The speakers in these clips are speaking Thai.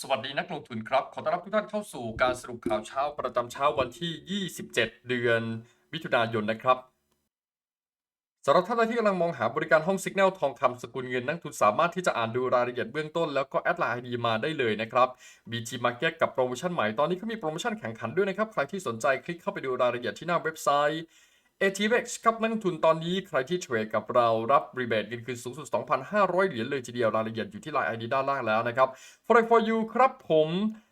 สวัสดีนักลงทุนครับ ขอต้อนรับทุกท่านเข้าสู่การสรุปข่าวเช้าประจำเช้าวันที่ 27 เดือนมิถุนายนนะครับสำหรับท่านใดที่กำลังมองหาบริการห้องสิกแนลทองคำสกุลเงินนักทุนสามารถที่จะอ่านดูรายละเอียดเบื้องต้นแล้วก็แอดไลน์ดีมาได้เลยนะครับ BG Market กับโปรโมชั่นใหม่ตอนนี้เขามีโปรโมชั่นแข่งขันด้วยนะครับ ใครที่สนใจคลิกเข้าไปดูรายละเอียดที่หน้าเว็บไซต์ ATX ครับนักลงทุนตอนนี้ใครที่เทรดกับเรารับรีเบทเงินคืนสูงสุด 2,500 เหรียญเลยทีเดียวรายละเอียดอยู่ที่ไลน์ ID ด้านล่างแล้วนะครับ Forex for you ครับผม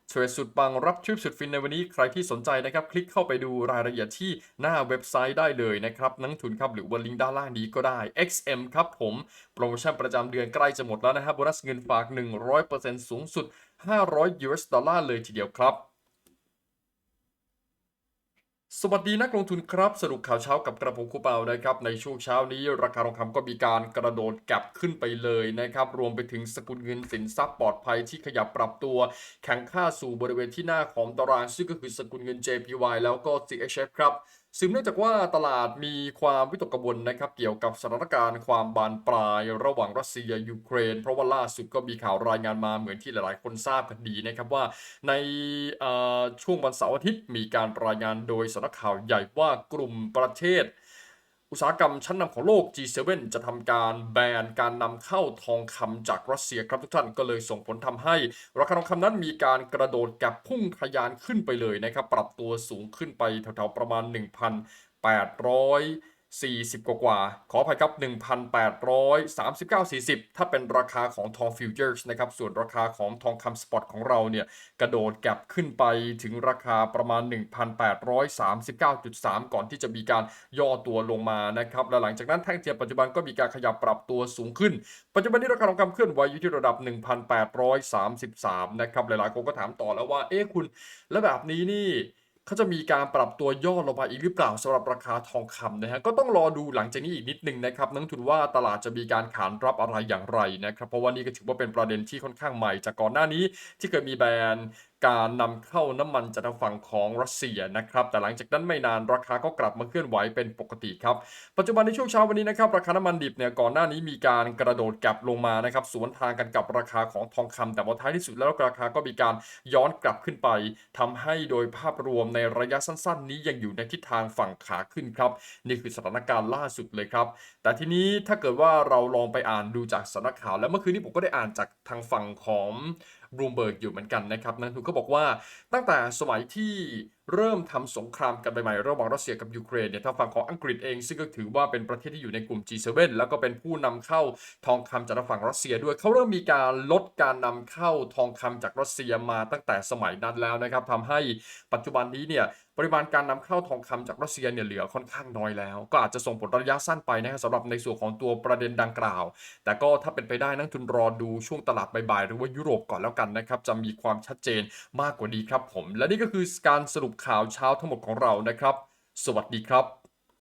เทรดสุดปังรับทริปสุดฟินในวันนี้ใครที่สนใจนะครับ คลิกเข้าไปดูรายละเอียดที่หน้าเว็บไซต์ได้เลยนะครับนักทุนครับหรือว่าลิงก์ด้านล่างนี้ก็ได้ XM ครับผมโปรโมชั่นประจำเดือนใกล้จะหมดแล้วนะครับโบนัสเงินฝาก 100%สูงสุด 500 US ดอลลาร์เลยทีเดียวครับ สวัสดีนักลงทุนครับสรุปข่าวเช้ากับกระผมคูเปานะครับในช่วงเช้านี้ราคาทองคำก็มีการกระโดดกลับขึ้นไปเลยนะครับรวมไปถึงสกุลเงินสินทรัพย์ปลอดภัยที่ขยับปรับตัว แข็งค่าสู่บริเวณที่หน้าของตารางซึ่งก็คือสกุลเงิน JPY แล้วก็ CHF ครับ ซึ่งเนื่องจากว่าตลาดมีความวิตกกังวลนะครับเกี่ยวกับสถานการณ์ความบานปลายระหว่างรัสเซียยูเครน เพราะว่าล่าสุดก็มีข่าวรายงานมาเหมือนที่หลายๆ คนทราบกันดีนะครับว่าในช่วงวันเสาร์อาทิตย์มีการรายงานโดยสำนักข่าวใหญ่ว่ากลุ่มประเทศ อุตสาหกรรมชั้นนำของโลก G7 จะทำการแบนการนำเข้าทองคำจากรัสเซียครับทุกท่านก็เลยส่งผลทำให้ ราคาทองคำนั้นมีการกระโดดแกบพุ่งทะยานขึ้นไปเลยนะครับ ปรับตัวสูงขึ้นไปแถวๆประมาณ 40 กว่ากว่า ขออภัยครับ 1,839.40 ถ้าเป็นราคาของทองฟิวเจอร์สนะครับ ส่วนราคาของทองคำสปอตของเราเนี่ย กระโดดแก็บขึ้นไปถึงราคาประมาณ 1,839.3 ก่อนที่จะมีการย่อตัวลงมานะครับ และหลังจากนั้นแท่งเทียมปัจจุบันก็มีการขยับปรับตัวสูงขึ้น ปัจจุบันนี้ราคาทองคำเคลื่อนไหวอยู่ที่ระดับ 1,833 นะครับ หลายๆคนก็ถามต่อแล้วว่า เอ๊ะคุณ แล้วแบบนี้นี่ เขาจะมีการปรับตัวย่อลงมาอีกหรือเปล่าสำหรับราคาทองคำนะฮะก็ต้องรอดูหลังจากนี้อีกนิดนึงนะครับนักทุนว่าตลาดจะมีการขานรับอะไรอย่างไรนะครับเพราะว่านี่ก็ถือว่าเป็นประเด็นที่ค่อนข้างใหม่จากก่อนหน้านี้ที่เคยมีแบรน การนำเข้าน้ำมันจากทางฝั่งของรัสเซียนะครับ แต่หลังจากนั้นไม่นานราคาก็กลับมาเคลื่อนไหวเป็นปกติครับ ปัจจุบันในช่วงเช้าวันนี้นะครับราคาน้ำมันดิบเนี่ยก่อนหน้านี้มีการกระโดดกลับลงมานะครับสวนทางกันกับราคาของทองคำแต่ว่าท้ายที่สุดแล้วราคาก็มีการย้อนกลับขึ้นไปทำให้โดยภาพรวมในระยะสั้น ๆ นี้ยังอยู่ในทิศทางฝั่งขาขึ้นครับนี่คือสถานการณ์ล่าสุดเลยครับ แต่ทีนี้ถ้าเกิดว่าเราลองไปอ่านดูจากสำนักข่าว แล้วเมื่อคืนนี้ผมก็ได้อ่านจากทางฝั่งของ บลูมเบิร์กอยู่เหมือนกันนะครับนักทุนก็บอกว่าตั้งแต่สมัยที่ เริ่มทำสงครามกันใหม่ๆระหว่างรัสเซียกับยูเครนเนี่ยทางฝั่งของอังกฤษเองซึ่งก็ถือว่าเป็นประเทศที่อยู่ในกลุ่ม G7 แล้วก็เป็นผู้นำเข้าทองคำจากฝั่งรัสเซียด้วยเขาเริ่มมีการลดการนำเข้าทองคำจากรัสเซียมาตั้งแต่สมัยนั้นแล้วนะครับทำให้ปัจจุบันนี้เนี่ยปริมาณการนำเข้าทองคำจากรัสเซียเนี่ยเหลือค่อนข้างน้อยแล้ว ก็อาจจะส่งผลระยะสั้นไปนะครับสำหรับในส่วนของตัวประเด็นดังกล่าว แต่ก็ถ้าเป็นไปได้นักทุนรอดูช่วงตลาดบ่ายๆหรือว่ายุโรปก่อนแล้วกันนะครับจะมีความชัดเจนมากกว่านี้ครับผม และนี่ก็คือการสรุปข่าวเช้าทั้งหมดของเรานะครับ สวัสดีครับ